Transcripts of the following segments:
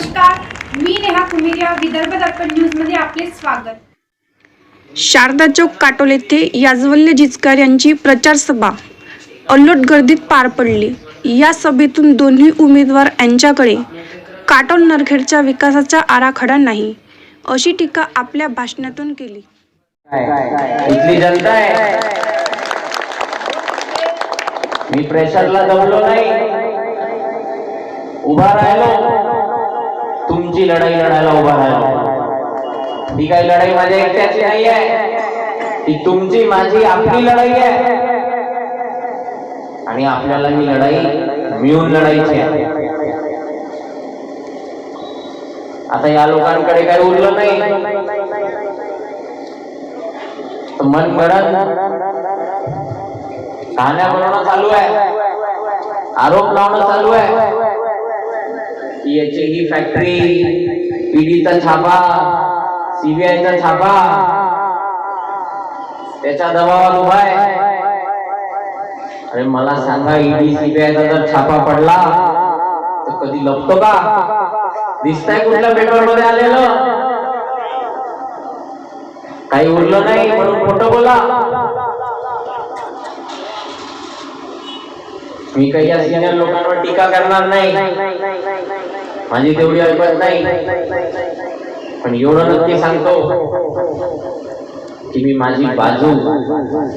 नमस्कार मी नेहा कुमेरिया विदर्भ दर्पण न्यूजमध्ये आपले स्वागत. शारदा चौक काटोल येथे याजवल्य जिचकार यांची प्रचार सभा अल्लोट गर्दीत पार पडली. या सभेतून दोन्ही उमेदवार यांच्याकडे काटोल नरखेडच्या विकासाचा आराखडा नाही अशी टीका आपल्या भाषणातून केली. इथली जनता आहे. मी प्रेशरला दबलो नाही. उभा राहिलो. तुमची लढाई लढायला उभा राहिला ही काही लढाई माझ्या एकट्याची नाही आहे. ती तुमची माझी आपली लढाई आहे. आणि आपल्याला ही लढाई मिळून लढायची आहे. आता या लोकांकडे काही उरलं नाही. मन गडन कहाण्या बनवणं चालू आहे. आरोप लावणं चालू आहे. की याची ही फॅक्टरी ईडीचा छापा सीबीआयचा छापा त्याच्या दबावात उभा आहे. अरे मला सांगा ईडी सीबीआयचा जर छापा पडला तर कधी लपतो का? दिसतंय कुठल्या पेपरमध्ये आलेलं. काही उरलं नाही म्हणून खोटं बोला. मी काही या सिनियर लोकांवर टीका करणार नाही. माझी तेवढी ऐकत नाही. पण एवढं नक्की सांगतो की मी माझी बाजू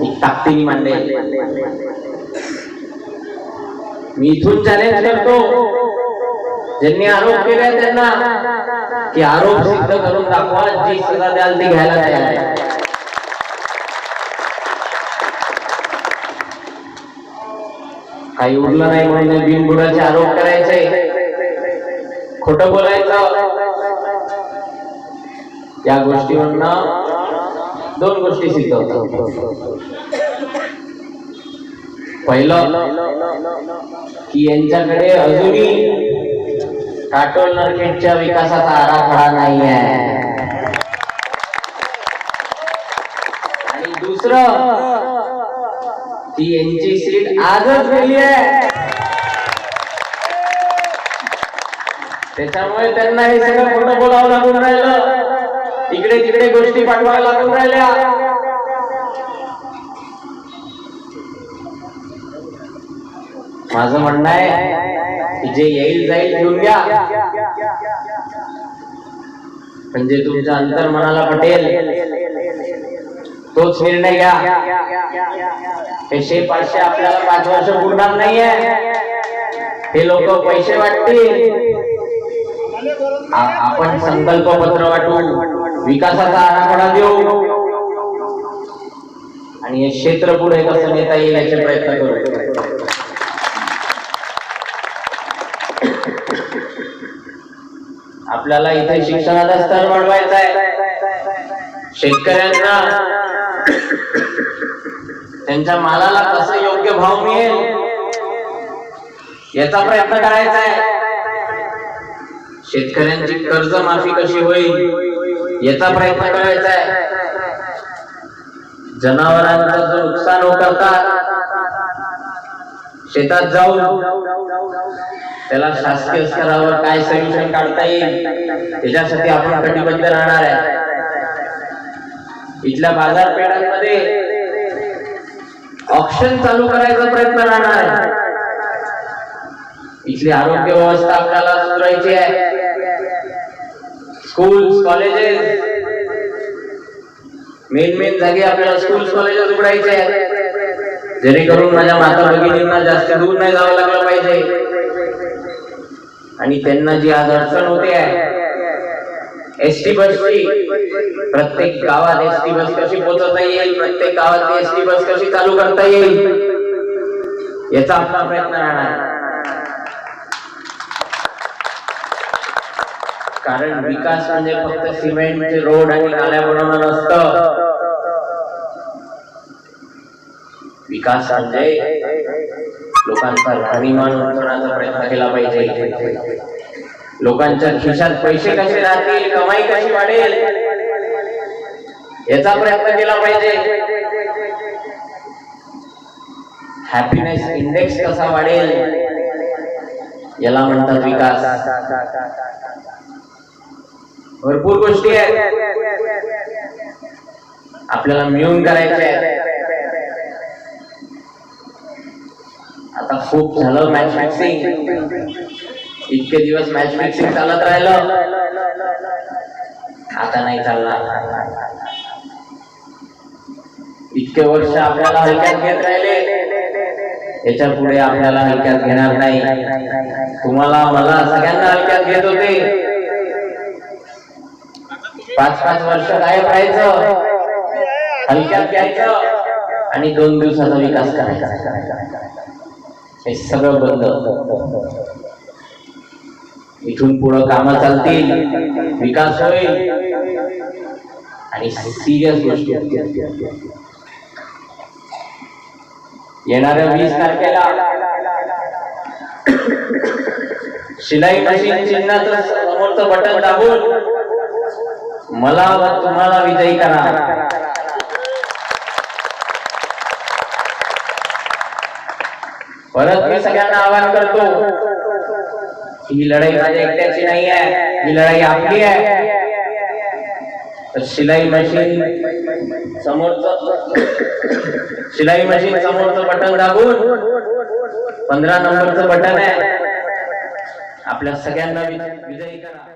एक ताकदीने मांडेल. मी इथून चॅलेंज करतो. ज्यांनी आरोप केले त्यांना की आरोप सिद्ध करून दाखवा जी सजा द्याल ती घ्यायला तयार आहे. काही उरलं नाही म्हणून बिनबुडाचे आरोप करायचे. खोट बोलायचं? या गोष्टीवरनं दोन गोष्टी शिकवतो. पहिलं की यांच्याकडे अजूनही काटोल नरखेडच्या विकासाचा आराखडा नाही आहे आणि दुसरं ती यांची सीट आजच गेली आहे त्याच्यामुळे त्यांना हे सगळं खोटं बोलावं लागून राहिलं. इकडे तिकडे गोष्टी पाठवायला लागून राहिल्या. माझं म्हणणं आहे की जे येईल जाईल घेऊन घ्या. म्हणजे तुमच्या अंतर मनाला पटेल तोच निर्णय घ्या. हे पाचशे आपल्याला पाच वर्ष पुरणार नाहीये. हे लोक पैसे वाटतील. आपण संकल्प पत्र वाटू विकासाचा आराखडा देऊ. आणि हे क्षेत्र पुढे कसं नेता येईल याचे प्रयत्न करू. आपल्याला इथे शिक्षणाचा स्तर वाढवायचा आहे. शेतकऱ्यांना त्यांच्या मालाला कसं योग्य भाव मिळेल याचा प्रयत्न करायचा आहे. शेतकऱ्यांची कर्ज माफी कशी होईल याचा प्रयत्न करायचा आहे. जनावरांचं जो नुकसान होत करतात शेतात जाऊन त्याला शासकीय स्तरावर काय सोल्युशन काढता येईल त्याच्यासाठी आपण कटिबद्ध राहणार आहे. इथल्या बाजारपेठांमध्ये ऑप्शन चालू करायचा प्रयत्न राहणार आहे. इथली आरोग्य व्यवस्था आपल्याला सुधारायची आहे. स्कूल कॉलेजेस मेन मेन जागी आपल्याला स्कूल कॉलेजेस उघडायचे आहेत. जेणेकरून माझ्या माता भगिनींना जास्त दूर नाही जावं लागलं पाहिजे. आणि त्यांना जी आज अडचण होते आहे एस टी बसची प्रत्येक गावात एस टी बस कशी पोहोचवता येईल प्रत्येक गावात एस टी बस कशी चालू करता येईल याचा आपला प्रयत्न राहणार कारण विकास म्हणजे फक्त सिमेंट रोड आणि नाल्या बनवणं नसतं. विकास म्हणजे लोकांचा राहणीमान उंचवण्याचा प्रयत्न केला पाहिजे. लोकांच्या खिशात पैसे कसे राहतील कमाई कशी वाढेल याचा प्रयत्न केला पाहिजे. हॅपीनेस इंडेक्स कसा वाढेल याला म्हणतात विकास. भरपूर गोष्टी आहेत. आपल्याला मिळून करायचे आहेत आता खूप झालं मॅच फिक्सिंग इतके दिवस मॅच फिक्सिंग चालत राहिलं. आता नाही चालणार. इतके वर्ष आपल्याला हलक्यात घेत राहिले. याच्यापुढे आपल्याला हलक्यात घेणार नाही. तुम्हाला मला सगळ्यांना हलक्यात घेत होते. पाच पाच वर्ष गायब राहायचं. हलक्यात घ्यायचं आणि दोन दिवसाचा विकास करायचा. हे सगळं बंद. इथून पुढं कामं चालतील. विकास होईल. आणि सिरियस गोष्टी येणाऱ्या वीस तारखेला शिलाई मशीन चिन्हाचं समोरचं बटन दाबून मला व तुम्हाला विजयी करा. परत मी सगळ्यांना आवाहन करतो ही लढाई माझ्या एकट्याची नाही आहे ही लढाई आपली आहे. तर शिलाई मशीन समोरच शिलाई मशीन समोरचं बटन दाबून पंधरा नंबरचं बटन आहे. आपल्या सगळ्यांना विजयी करा.